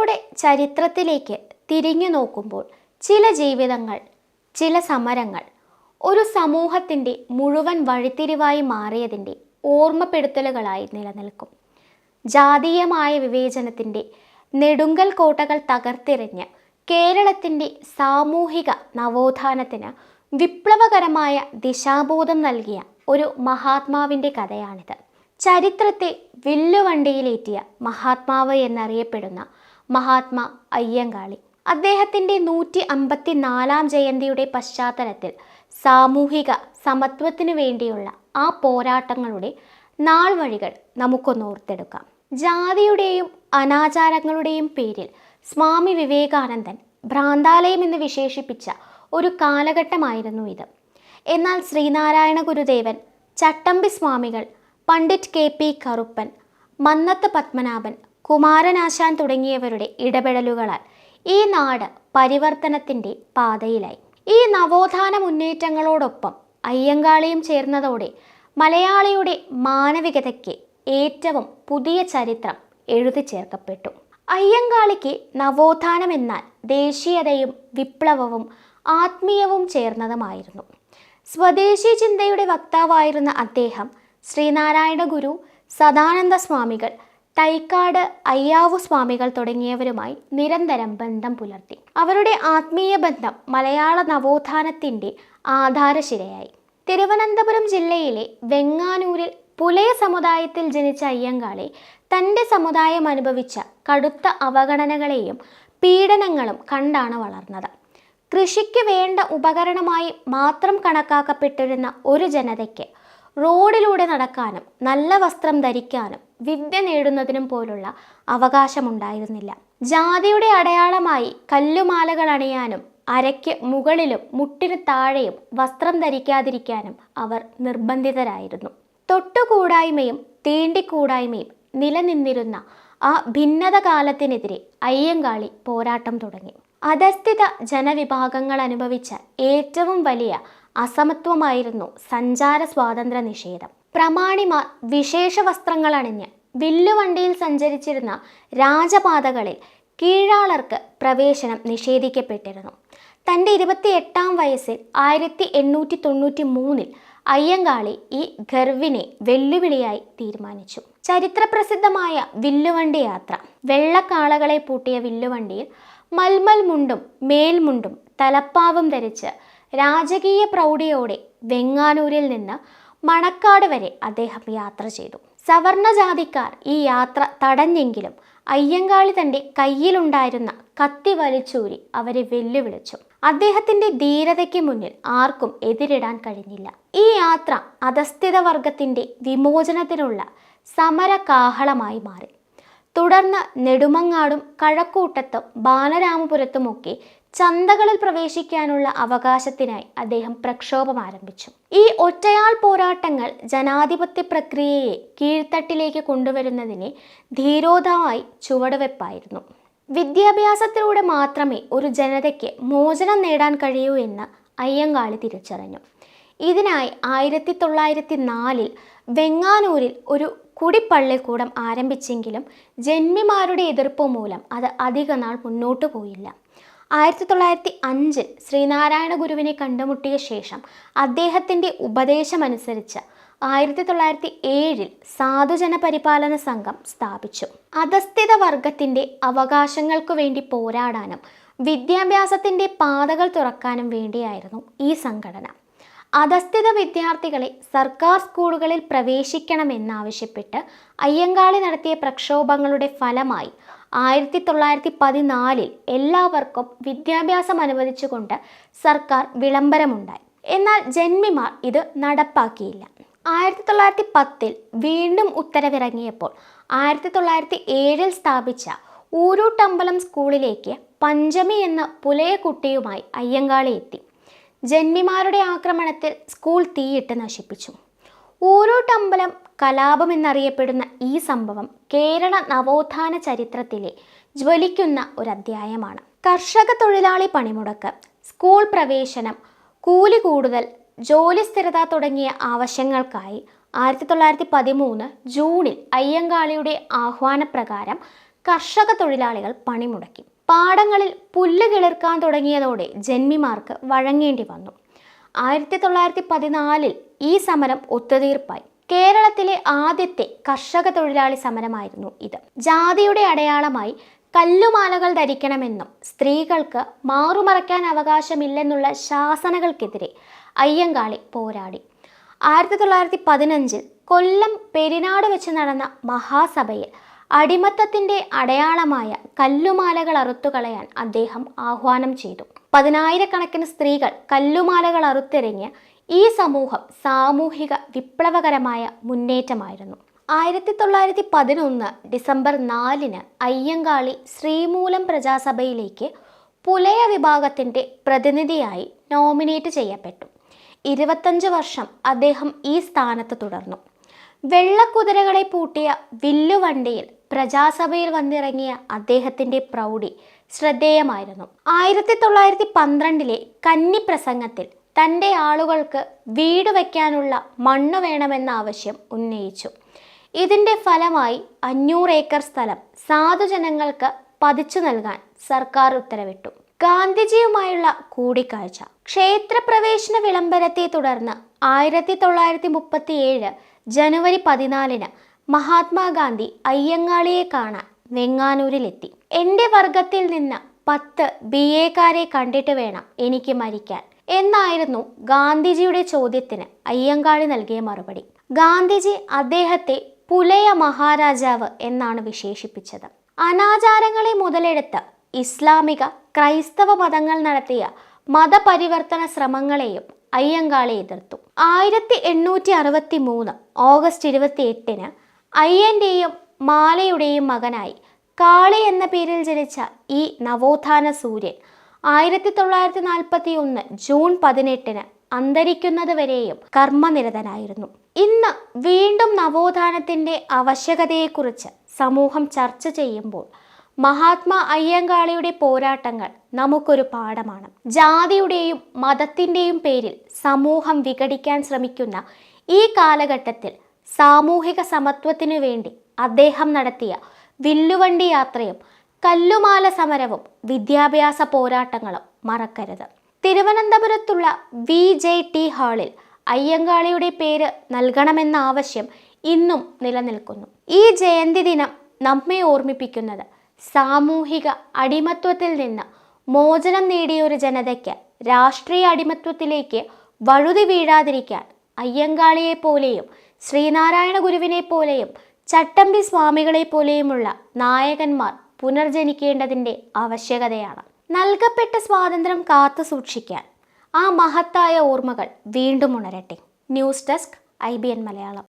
നമ്മുടെ ചരിത്രത്തിലേക്ക് തിരിഞ്ഞു നോക്കുമ്പോൾ ചില ജീവിതങ്ങൾ ചില സമരങ്ങൾ ഒരു സമൂഹത്തിന്റെ മുഴുവൻ വഴിത്തിരിവായി മാറിയതിന്റെ ഓർമ്മപ്പെടുത്തലുകളായി നിലനിൽക്കും. ജാതീയമായ വിവേചനത്തിന്റെ നെടുങ്കൽ കോട്ടകൾ തകർത്തിറിഞ്ഞ് കേരളത്തിന്റെ സാമൂഹിക നവോത്ഥാനത്തിന് വിപ്ലവകരമായ ദിശാബോധം നൽകിയ ഒരു മഹാത്മാവിന്റെ കഥയാണിത്. ചരിത്രത്തെ വില്ലുവണ്ടിയിലേറ്റിയ മഹാത്മാവ് എന്നറിയപ്പെടുന്ന മഹാത്മാ അയ്യങ്കാളി. അദ്ദേഹത്തിന്റെ നൂറ്റി അമ്പത്തി നാലാം ജയന്തിയുടെ പശ്ചാത്തലത്തിൽ സാമൂഹിക സമത്വത്തിനു വേണ്ടിയുള്ള ആ പോരാട്ടങ്ങളുടെ നാൾ വഴികൾ നമുക്കൊന്ന് ഓർത്തെടുക്കാം. ജാതിയുടെയും അനാചാരങ്ങളുടെയും പേരിൽ സ്വാമി വിവേകാനന്ദൻ ഭ്രാന്താലയം എന്ന് വിശേഷിപ്പിച്ച ഒരു കാലഘട്ടമായിരുന്നു ഇത്. എന്നാൽ ശ്രീനാരായണ ഗുരുദേവൻ ചട്ടമ്പി സ്വാമികൾ പണ്ഡിറ്റ് കെ പി കറുപ്പൻ മന്നത്ത് പത്മനാഭൻ കുമാരനാശാൻ തുടങ്ങിയവരുടെ ഇടപെടലുകളാൽ ഈ നാട് പരിവർത്തനത്തിന്റെ പാതയിലായി. ഈ നവോത്ഥാന മുന്നേറ്റങ്ങളോടൊപ്പം അയ്യങ്കാളിയും ചേർന്നതോടെ മലയാളിയുടെ മാനവികതയ്ക്ക് ഏറ്റവും പുതിയ ചരിത്രം എഴുതി ചേർക്കപ്പെട്ടു. അയ്യങ്കാളിക്ക് നവോത്ഥാനം എന്നാൽ ദേശീയതയും വിപ്ലവവും ആത്മീയവും ചേർന്നതുമായിരുന്നു. സ്വദേശി ചിന്തയുടെ വക്താവായിരുന്ന അദ്ദേഹം ശ്രീനാരായണ ഗുരു സദാനന്ദ സ്വാമികൾ തൈക്കാട് അയ്യാവു സ്വാമികൾ തുടങ്ങിയവരുമായി നിരന്തരം ബന്ധം പുലർത്തി. അവരുടെ ആത്മീയ ബന്ധം മലയാള നവോത്ഥാനത്തിന്റെ ആധാരശിലയായി. തിരുവനന്തപുരം ജില്ലയിലെ വെങ്ങാനൂരിൽ പുലയ സമുദായത്തിൽ ജനിച്ച അയ്യങ്കാളി തന്റെ സമുദായം അനുഭവിച്ച കടുത്ത അവഗണനകളെയും പീഡനങ്ങളും കണ്ടാണ് വളർന്നത്. കൃഷിക്ക് വേണ്ട ഉപകരണമായി മാത്രം കണക്കാക്കപ്പെട്ടിരുന്ന ഒരു ജനതയ്ക്ക് റോഡിലൂടെ നടക്കാനും നല്ല വസ്ത്രം ധരിക്കാനും വിദ്യ നേടുന്നതിനും പോലുള്ള അവകാശമുണ്ടായിരുന്നില്ല. ജാതിയുടെ അടയാളമായി കല്ലുമാലകൾ അണിയാനും അരയ്ക്ക് മുകളിലും മുട്ടിന് താഴെയും വസ്ത്രം ധരിക്കാതിരിക്കാനും അവർ നിർബന്ധിതരായിരുന്നു. തൊട്ടുകൂടായ്മയും തീണ്ടിക്കൂടായ്മയും നിലനിന്നിരുന്ന ആ ഭിന്നത കാലത്തിനെതിരെ അയ്യങ്കാളി പോരാട്ടം തുടങ്ങി. അധസ്ഥിത ജനവിഭാഗങ്ങൾ അനുഭവിച്ച ഏറ്റവും വലിയ അസമത്വമായിരുന്നു സഞ്ചാര സ്വാതന്ത്ര്യ നിഷേധം പ്രമാണിമാർ വിശേഷ വസ്ത്രങ്ങൾ അണിഞ്ഞ് വില്ലുവണ്ടിയിൽ സഞ്ചരിച്ചിരുന്ന രാജപാതകളിൽ കീഴാളർക്ക് പ്രവേശനം നിഷേധിക്കപ്പെട്ടിരുന്നു. തന്റെ ഇരുപത്തിയെട്ടാം വയസ്സിൽ ആയിരത്തി എണ്ണൂറ്റി തൊണ്ണൂറ്റി മൂന്നിൽ അയ്യങ്കാളി ഈ ഗർവിനെ വെല്ലുവിളിയായി തീരുമാനിച്ചു. ചരിത്രപ്രസിദ്ധമായ വില്ലുവണ്ടി യാത്ര വെള്ളക്കാളകളെ പൂട്ടിയ വില്ലുവണ്ടിയിൽ മൽമൽ മുണ്ടും മേൽമുണ്ടും തലപ്പാവും ധരിച്ച് രാജകീയ പ്രൗഢിയോടെ വെങ്ങാനൂരിൽ നിന്ന് മണക്കാട് വരെ അദ്ദേഹം യാത്ര ചെയ്തു. സവർണജാതിക്കാർ ഈ യാത്ര തടഞ്ഞെങ്കിലും അയ്യങ്കാളി തന്റെ കയ്യിലുണ്ടായിരുന്ന കത്തി വലിച്ചൂരി അവരെ വെല്ലുവിളിച്ചു. അദ്ദേഹത്തിന്റെ ധീരതയ്ക്ക് മുന്നിൽ ആർക്കും എതിരിടാൻ കഴിഞ്ഞില്ല. ഈ യാത്ര അധസ്ഥിത വർഗത്തിന്റെ വിമോചനത്തിനുള്ള സമര കാഹളമായി മാറി. തുടർന്ന് നെടുമങ്ങാടും കഴക്കൂട്ടത്തും ബാലരാമപുരത്തുമൊക്കെ ചന്തകളിൽ പ്രവേശിക്കാനുള്ള അവകാശത്തിനായി അദ്ദേഹം പ്രക്ഷോഭം ആരംഭിച്ചു. ഈ ഒറ്റയാൾ പോരാട്ടങ്ങൾ ജനാധിപത്യ പ്രക്രിയയെ കീഴ്ത്തട്ടിലേക്ക് കൊണ്ടുവരുന്നതിനെ ധീരോധമായി ചുവടുവെപ്പായിരുന്നു. വിദ്യാഭ്യാസത്തിലൂടെ മാത്രമേ ഒരു ജനതയ്ക്ക് മോചനം നേടാൻ കഴിയൂ എന്ന് അയ്യങ്കാളി തിരിച്ചറിഞ്ഞു. ഇതിനായി ആയിരത്തി തൊള്ളായിരത്തി നാലിൽ വെങ്ങാനൂരിൽ ഒരു കുടിപ്പള്ളിക്കൂടം ആരംഭിച്ചെങ്കിലും ജന്മിമാരുടെ എതിർപ്പ് മൂലം അത് അധികനാൾ മുന്നോട്ടു പോയില്ല. ആയിരത്തി തൊള്ളായിരത്തി അഞ്ചിൽ ശ്രീനാരായണ ഗുരുവിനെ കണ്ടുമുട്ടിയ ശേഷം അദ്ദേഹത്തിന്റെ ഉപദേശമനുസരിച്ച് ആയിരത്തി തൊള്ളായിരത്തി ഏഴിൽ സാധുജന പരിപാലന സംഘം സ്ഥാപിച്ചു. അധസ്ഥിത വർഗത്തിന്റെ അവകാശങ്ങൾക്കു വേണ്ടി പോരാടാനും വിദ്യാഭ്യാസത്തിന്റെ പാതകൾ തുറക്കാനും വേണ്ടിയായിരുന്നു ഈ സംഘടന. അധസ്ഥിത വിദ്യാർത്ഥികളെ സർക്കാർ സ്കൂളുകളിൽ പ്രവേശിക്കണമെന്നാവശ്യപ്പെട്ട് അയ്യങ്കാളി നടത്തിയ പ്രക്ഷോഭങ്ങളുടെ ഫലമായി ആയിരത്തി തൊള്ളായിരത്തി പതിനാലിൽ എല്ലാവർക്കും വിദ്യാഭ്യാസം അനുവദിച്ചുകൊണ്ട് സർക്കാർ വിളംബരമുണ്ടായി. എന്നാൽ ജന്മിമാർ ഇത് നടപ്പാക്കിയില്ല. ആയിരത്തി തൊള്ളായിരത്തി പത്തിൽ വീണ്ടും ഉത്തരവിറങ്ങിയപ്പോൾ ആയിരത്തി തൊള്ളായിരത്തി ഏഴിൽ സ്ഥാപിച്ച ഊരൂട്ടമ്പലം സ്കൂളിലേക്ക് പഞ്ചമി എന്ന പുലയ കുട്ടിയുമായി അയ്യങ്കാളി എത്തി. ജന്മിമാരുടെ ആക്രമണത്തിൽ സ്കൂൾ തീയിട്ട് നശിപ്പിച്ചു. ഊരൂട്ടമ്പലം കലാപം എന്നറിയപ്പെടുന്ന ഈ സംഭവം കേരള നവോത്ഥാന ചരിത്രത്തിലെ ജ്വലിക്കുന്ന ഒരു അധ്യായമാണ് കർഷക തൊഴിലാളി പണിമുടക്ക് സ്കൂൾ പ്രവേശനം കൂലി കൂടുതൽ ജോലി സ്ഥിരത തുടങ്ങിയ ആവശ്യങ്ങൾക്കായി ആയിരത്തി തൊള്ളായിരത്തി പതിമൂന്ന് ജൂണിൽ അയ്യങ്കാളിയുടെ ആഹ്വാനപ്രകാരം കർഷക തൊഴിലാളികൾ പണിമുടക്കി. പാടങ്ങളിൽ പുല്ല് കിളിർക്കാൻ തുടങ്ങിയതോടെ ജന്മിമാർക്ക് വഴങ്ങേണ്ടി വന്നു. ആയിരത്തി തൊള്ളായിരത്തി പതിനാലിൽ ഈ സമരം ഒത്തുതീർപ്പായി. കേരളത്തിലെ ആദ്യത്തെ കർഷക തൊഴിലാളി സമരമായിരുന്നു ഇത്. ജാതിയുടെ അടയാളമായി കല്ലുമാലകൾ ധരിക്കണമെന്നും സ്ത്രീകൾക്ക് മാറുമറയ്ക്കാൻ അവകാശമില്ലെന്നുള്ള ശാസനകൾക്കെതിരെ അയ്യങ്കാളി പോരാടി. ആയിരത്തി തൊള്ളായിരത്തി പതിനഞ്ചിൽ കൊല്ലം പെരിനാട് വെച്ച് നടന്ന മഹാസഭയിൽ അടിമത്തത്തിന്റെ അടയാളമായ കല്ലുമാലകൾ അറുത്തുകളയാൻ അദ്ദേഹം ആഹ്വാനം ചെയ്തു. പതിനായിരക്കണക്കിന് സ്ത്രീകൾ കല്ലുമാലകൾ അറുത്തെറിഞ്ഞ് ഈ സമൂഹം സാമൂഹിക വിപ്ലവകരമായ മുന്നേറ്റമായിരുന്നു. ആയിരത്തി തൊള്ളായിരത്തി പതിനൊന്ന് ഡിസംബർ നാലിന് അയ്യങ്കാളി ശ്രീമൂലം പ്രജാസഭയിലേക്ക് പുലയ വിഭാഗത്തിന്റെ പ്രതിനിധിയായി നോമിനേറ്റ് ചെയ്യപ്പെട്ടു. ഇരുപത്തഞ്ച് വർഷം അദ്ദേഹം ഈ സ്ഥാനത്ത് തുടർന്നു. വെള്ളക്കുതിരകളെ പൂട്ടിയ വില്ലുവണ്ടിയിൽ പ്രജാസഭയിൽ വന്നിറങ്ങിയ അദ്ദേഹത്തിന്റെ പ്രൗഢി ശ്രദ്ധേയമായിരുന്നു. ആയിരത്തി തൊള്ളായിരത്തി പന്ത്രണ്ടിലെ കന്നി പ്രസംഗത്തിൽ തന്റെ ആളുകൾക്ക് വീട് വയ്ക്കാനുള്ള മണ്ണ് വേണമെന്ന ആവശ്യം ഉന്നയിച്ചു. ഇതിന്റെ ഫലമായി അഞ്ഞൂറ് ഏക്കർ സ്ഥലം സാധുജനങ്ങൾക്ക് പതിച്ചു നൽകാൻ സർക്കാർ ഉത്തരവിട്ടു. ഗാന്ധിജിയുമായുള്ള കൂടിക്കാഴ്ച. ക്ഷേത്രപ്രവേശന വിളംബരത്തെ തുടർന്ന് ആയിരത്തി തൊള്ളായിരത്തി മുപ്പത്തി ഏഴ് ജനുവരി പതിനാലിന് മഹാത്മാഗാന്ധി അയ്യങ്ങാളിയെ കാണാൻ വെങ്ങാനൂരിലെത്തി. എന്റെ വർഗത്തിൽ നിന്ന് പത്ത് ബി എക്കാരെ കണ്ടിട്ട് വേണം എനിക്ക് മരിക്കാൻ. എന്നായിരുന്നു ഗാന്ധിജിയുടെ ചോദ്യത്തിന് അയ്യങ്കാളി നൽകിയ മറുപടി. ഗാന്ധിജി അദ്ദേഹത്തെ പുലയ മഹാരാജാവ് എന്നാണ് വിശേഷിപ്പിച്ചത്. അനാചാരങ്ങളെ മുതലെടുത്ത് ഇസ്ലാമിക ക്രൈസ്തവ മതങ്ങൾ നടത്തിയ മതപരിവർത്തന ശ്രമങ്ങളെയും അയ്യങ്കാളി എതിർത്തു. ആയിരത്തി എണ്ണൂറ്റി അറുപത്തി മൂന്ന് ഓഗസ്റ്റ് ഇരുപത്തി എട്ടിന് അയ്യന്റെയും മാലയുടെയും മകനായി കാളി എന്ന പേരിൽ ജനിച്ച ഈ നവോത്ഥാന സൂര്യൻ ആയിരത്തി തൊള്ളായിരത്തി നാൽപ്പത്തി ഒന്ന് ജൂൺ പതിനെട്ടിന് അന്തരിക്കുന്നത് വരെയും കർമ്മനിരതനായിരുന്നു. ഇന്ന് വീണ്ടും നവോത്ഥാനത്തിന്റെ ആവശ്യകതയെക്കുറിച്ച് സമൂഹം ചർച്ച ചെയ്യുമ്പോൾ മഹാത്മാ അയ്യങ്കാളിയുടെ പോരാട്ടങ്ങൾ നമുക്കൊരു പാഠമാണ്. ജാതിയുടെയും മതത്തിന്റെയും പേരിൽ സമൂഹം വിഘടിക്കാൻ ശ്രമിക്കുന്ന ഈ കാലഘട്ടത്തിൽ സാമൂഹിക സമത്വത്തിനു വേണ്ടി അദ്ദേഹം നടത്തിയ വില്ലുവണ്ടി യാത്രയും കല്ലുമാല സമരവും വിദ്യാഭ്യാസ പോരാട്ടങ്ങളും മറക്കരുത്. തിരുവനന്തപുരത്തുള്ള വി ജെ ടി ഹാളിൽ അയ്യങ്കാളിയുടെ പേര് നൽകണമെന്ന ആവശ്യം ഇന്നും നിലനിൽക്കുന്നു. ഈ ജയന്തി ദിനം നമ്മെ ഓർമ്മിപ്പിക്കുന്നത് സാമൂഹിക അടിമത്വത്തിൽ നിന്ന് മോചനം നേടിയ ഒരു ജനതയ്ക്ക് രാഷ്ട്രീയ അടിമത്വത്തിലേക്ക് വഴുതി വീഴാതിരിക്കാൻ അയ്യങ്കാളിയെ പോലെയും ശ്രീനാരായണ ഗുരുവിനെ പോലെയും ചട്ടമ്പി സ്വാമികളെ പോലെയുമുള്ള നായകന്മാർ പുനർജനിക്കേണ്ടതിന്റെ ആവശ്യകതയാണ്. നൽകപ്പെട്ട സ്വാതന്ത്ര്യം കാത്തു സൂക്ഷിക്കാൻ ആ മഹത്തായ ഓർമ്മകൾ വീണ്ടും ഉണരട്ടെ. News desk I B N Malayalam.